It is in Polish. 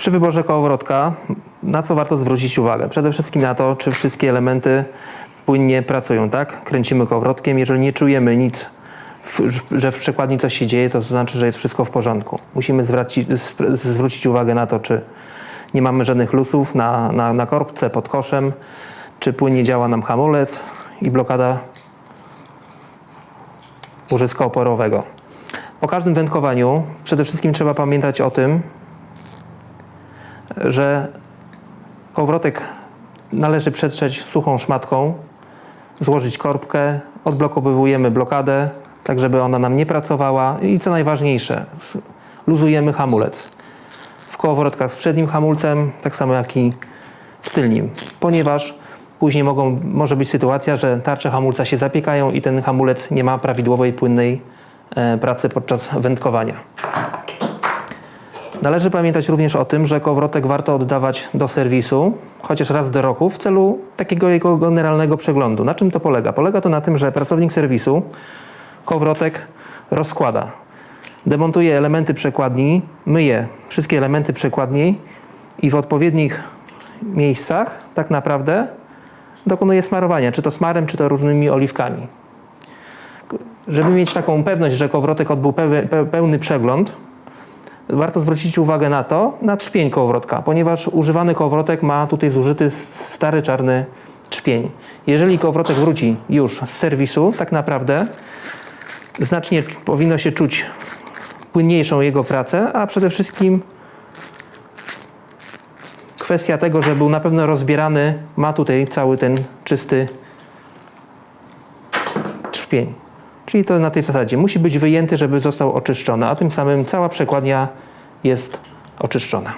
Przy wyborze kołowrotka na co warto zwrócić uwagę? Przede wszystkim na to, czy wszystkie elementy płynnie pracują, tak? Kręcimy kołowrotkiem, jeżeli nie czujemy nic, że w przekładni coś się dzieje, to znaczy, że jest wszystko w porządku. Musimy zwrócić uwagę na to, czy nie mamy żadnych lusów na, na, na korbce, pod koszem, czy płynnie działa nam hamulec i blokada łożyska oporowego. Po każdym wędkowaniu przede wszystkim trzeba pamiętać o tym, że kołowrotek należy przetrzeć suchą szmatką, złożyć korbkę, odblokowujemy blokadę, tak żeby ona nam nie pracowała i co najważniejsze, luzujemy hamulec. W kołowrotkach z przednim hamulcem, tak samo jak i z tylnim, ponieważ później mogą, może być sytuacja, że tarcze hamulca się zapiekają i ten hamulec nie ma prawidłowej, płynnej e, pracy podczas wędkowania. Należy pamiętać również o tym, że kołowrotek warto oddawać do serwisu chociaż raz do roku w celu takiego jego generalnego przeglądu. Na czym to polega? Polega to na tym, że pracownik serwisu kołowrotek rozkłada. Demontuje elementy przekładni, myje wszystkie elementy przekładni i w odpowiednich miejscach tak naprawdę dokonuje smarowania, czy to smarem, czy to różnymi oliwkami. Żeby mieć taką pewność, że kołowrotek odbył pełny przegląd, warto zwrócić uwagę na to, na trzpień kołowrotka, ponieważ używany kołowrotek ma tutaj zużyty stary czarny trzpień. Jeżeli kołowrotek wróci już z serwisu, tak naprawdę znacznie powinno się czuć płynniejszą jego pracę, a przede wszystkim kwestia tego, że był na pewno rozbierany, ma tutaj cały ten czysty trzpień. Czyli to na tej zasadzie musi być wyjęty, żeby został oczyszczony, a tym samym cała przekładnia jest oczyszczona.